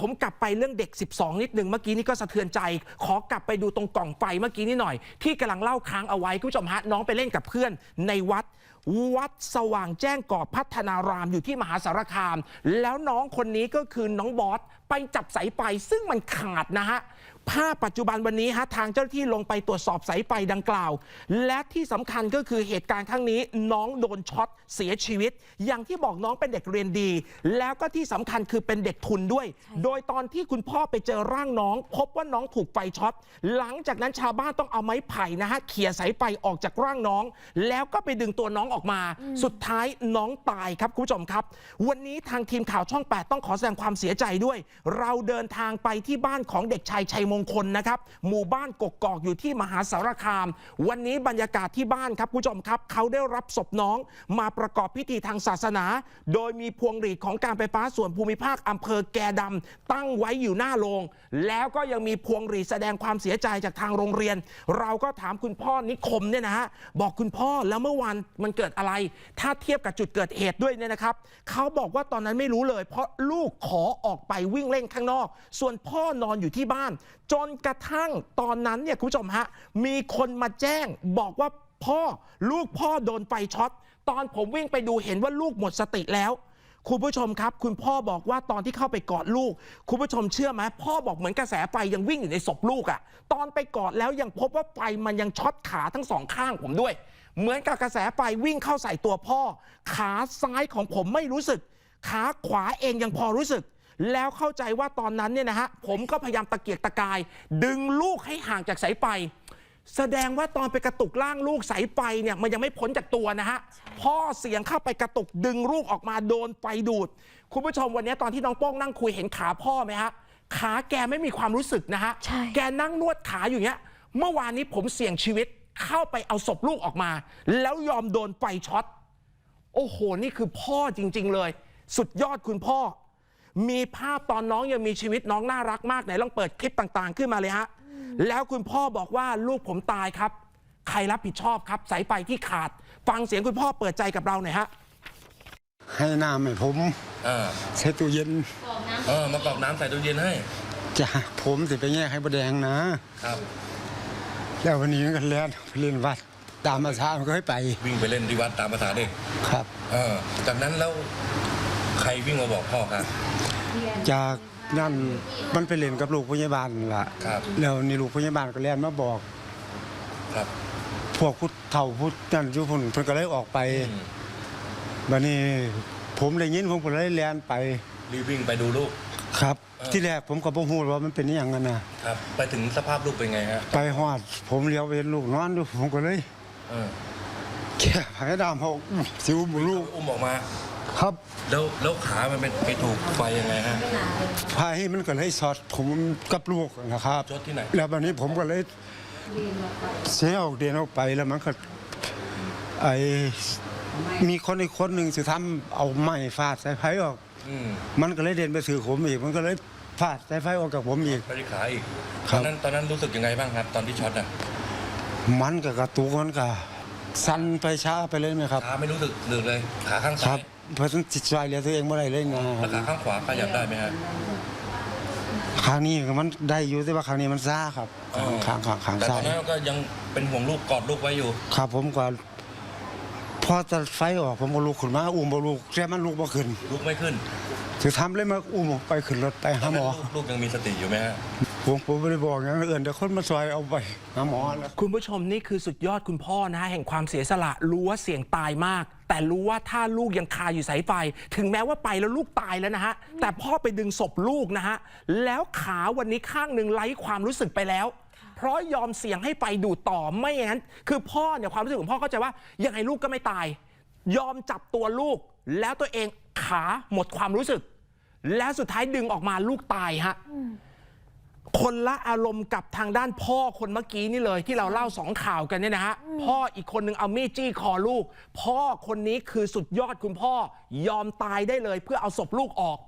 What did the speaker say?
ผมกลับไปเรื่องเด็ก 12 นิดหนึ่งเมื่อกี้นี่ก็สะเทือนใจ ขอกลับไปดูตรงกล่องไฟเมื่อกี้นี่หน่อย ที่กำลังเล่าค้างเอาไว้คุณผู้ชมฮะน้องไปเล่นกับเพื่อนในวัด วัดสว่างแจ้งกอบพัฒนารามอยู่ที่มหาสารคาม แล้วน้องคนนี้ก็คือน้องบอสไปจับสายไฟซึ่งมันขาดนะฮะ ภาพปัจจุบันวันนี้ฮะทางเจ้าหน้าที่ลงไปตรวจสอบสายไฟดังกล่าว และที่สำคัญก็คือเหตุการณ์ครั้งนี้น้องโดนช็อตเสียชีวิต อย่างที่บอกน้องเป็นเด็กเรียนดี แล้วก็ที่สำคัญคือเป็นเด็กทุนด้วย โดยตอนที่คุณพ่อไปเจอร่างน้อง พบว่าน้องถูกไฟช็อตหลังจากนั้นชาวบ้านต้องเอาไม้ไผ่นะฮะเขี่ยสายไฟออกจากร่างน้อง แล้วก็ไปดึงตัวน้องออกมา สุดท้ายน้องตายครับคุณผู้ชมครับ วันนี้ทางทีมข่าวช่อง 8 ต้องขอแสดงความเสียใจด้วย เราเดินทางไปที่บ้านของเด็กชายชัยมงคลนะครับ หมู่บ้านกกอกอยู่ที่มหาสารคาม วันนี้บรรยากาศที่บ้านครับคุณผู้ชมครับ เขาได้รับศพน้องมาประกอบพิธีทางศาสนา โดยมีพวงหรีดของการไฟฟ้าส่วนภูมิภาคอำเภอแกดำตั้งไว้อยู่หน้าโรง แล้วก็ยังมีพวงหรีดแสดงความเสียใจจากทางโรงเรียน เราก็ถามคุณพ่อนิคมเนี่ยนะฮะบอกคุณพ่อแล้วเมื่อวานมันเกิดอะไร ถ้าเทียบกับจุดเกิดเหตุด้วยเนี่ยนะครับเขาบอกว่าตอนนั้นไม่รู้เลย เพราะลูกขอออกไปวิ่งเล่นข้างนอก ส่วนพ่อนอนอยู่ที่บ้านจนกระทั่งตอนนั้นเนี่ยคุณผู้ชมฮะมีคนมาแจ้งบอกว่าพ่อลูกพ่อโดนไฟช็อตตอนผมวิ่งไปดูเห็นว่าลูกหมดสติแล้ว คุณผู้ชมครับ คุณพ่อบอกว่าตอนที่เข้าไปกอดลูก คุณผู้ชมเชื่อไหมพ่อบอกเหมือนกระแสไฟยังวิ่งอยู่ในศพลูกอะ่ะ ตอนไปกอดแล้วยังพบว่าไฟมันยังช็อตขาทั้งสองข้างผมด้วย เหมือนกับกระแสไฟวิ่งเข้าใส่ตัวพ่อ ขาซ้ายของผมไม่รู้สึก ขาขวาเองยังพอรู้สึก แล้วเข้าใจว่าตอนนั้นเนี่ยนะฮะผมก็พยายามตะเกียกตะกาย ดึงลูกให้ห่างจากสายไฟแสดงว่าตอนไปกระตุกล่างลูกสายไฟเนี่ยมันยังไม่พ้นจากตัวนะฮะพ่อเสียงเข้าไปกระตุกดึงลูกออกมาโดนไฟดูด คุณผู้ชมวันนี้ตอนที่น้องโป้งนั่งคุยเห็นขาพ่อไหมฮะขาแกไม่มีความรู้สึกนะฮะใช่แกนั่งนวดขาอยู่เงี้ย เมื่อวานนี้ผมเสี่ยงชีวิตเข้าไปเอาศพลูกออกมา แล้วยอมโดนไฟช็อตโอ้โหนี่คือพ่อจริง ๆ เลย สุดยอดคุณพ่อ มีภาพตอนน้องยังมีชีวิตน้องน่ารักมากไหนลองเปิดคลิปต่างๆ ขึ้นมาเลยฮะแล้วคุณพ่อบอกว่าลูกผมตายครับ ใครรับผิดชอบครับ สายไฟที่ขาด ฟังเสียงคุณพ่อเปิดใจกับเราหน่อยฮะให้น้ำให้ผมเออใช้ตู้เย็นเออมากรอกน้ำใส่ตู้เย็นให้จะผมสิไปแยกให้บดแดงนะ ครับ แล้ววันนี้ก็แล่นไปเล่นวัด ตามมาช้ามันก็ให้ไปวิ่งไปเล่นที่วัดตามภาษาเด็กครับ เออจากนั้นแล้ว ใครวิ่งมาบอกพ่อครับ จากนั่นมันไปเล่นกับลูกพยาบาลล่ะ ครับ แล้วนี่ลูกพยาบาลก็แล่นมาบอก ครับพวกพุทธเฒ่าพุทธนั่นอยู่พุ่นเพิ่นก็เลยออกไปอืมบัดนี้ผมได้ยินผมก็เลยแล่นไปรีบวิ่งไปดูลูก ครับ เออ ที่แรกผมก็บ่ฮู้ว่ามันเป็นอหยังกันน่ะ ครับ ไปถึงสภาพลูกเป็นไงฮะไปฮอด ผมเลี้ยวไปเห็นลูกนอนอยู่ผมก็เลย เออแค่พายดามเขาสิวบุลูกอุ้มออกมา ครับแล้วแล้วขามันเป็นไปถูกไฟยังไงฮะพายมันก็เลยสอดผมกับลูกนะครับช็อตที่ไหนแล้ววันนี้ผมก็เลยเสียออกเดียนออกไปแล้วมันก็ไอมีคนอีกคนหนึ่งสิทำเอาไม้ฟาดสายไฟออกอืมมันก็เลยเดินไปถือผมอีก มันก็เลยฟาดสายไฟออกจากผมอีก ไปที่ขาอีกคตรัอบนนั้นตอนนั้นรู้สึกยังไงบ้างครับ ตอนที่ช็อตอะมันก็กระตุกมันก็สั่นไปช้าไปเลยไหมครับ ขาไม่รู้สึกหนึ่งเลยขาข้างคซ้ารับ ย เพราะฉะนั้นจิตใจเหลือตัวเองเมื่อไรเลยนะแล้วขาข้างขวาขยับได้ไหมฮะ ครั้งนี้มันได้อยู่แต่ว่าครั้งนี้มันซ่าครับอ๋อข้างข้างข้างแต่ตซ้าอย นนั้นก็ยังเป็นห่วงลูกกอดลูกไว้อยู่ ครับผมก็พอจะไฟออกผมก็ลุกขึ้นมา อุ้มบ่ลูกแต่มันลุกบ่ขึ้นลูกไม่ขึ้นถือทำเลยมาอุ้มออกไปขึ้นรถไปหาหมอ ลูกลูกยังมีสติอยู่ไหมฮะ ผมผมไม่ได้บอกอย่างนั้นเอื่นเดี๋ยวคนมาซอยเอาไปหาหมอแล้วคุณผู้ชมนี่คือสุดยอดคุณพ่อนะฮะแห่งความเสียสละรู้ว่าเสี่ยงตายมาก แต่รู้ว่าถ้าลูกยังคาอยู่สายไฟ ถึงแม้ว่าไปแล้วลูกตายแล้วนะฮะ แต่พ่อไปดึงศพลูกนะฮะ แล้วขาวันนี้ข้างหนึ่งไร้ความรู้สึกไปแล้ว เพราะยอมเสี่ยงให้ไฟดูดต่อไม่อย่างนั้น คือพ่อเนี่ยความรู้สึกของพ่อเข้าใจว่ายังไงลูกก็ไม่ตาย ยอมจับตัวลูก แล้วตัวเองขาหมดความรู้สึก แล้วสุดท้ายดึงออกมาลูกตายฮะ คนละอารมณ์กับทางด้านพ่อคนเมื่อกี้นี่เลยที่เราเล่าสองข่าวกันเนี่ยนะฮะพ่ออีกคนนึงเอามีดจี้คอลูก พ่อคนนี้คือสุดยอดคุณพ่อยอมตายได้เลยเพื่อเอาศพลูกออก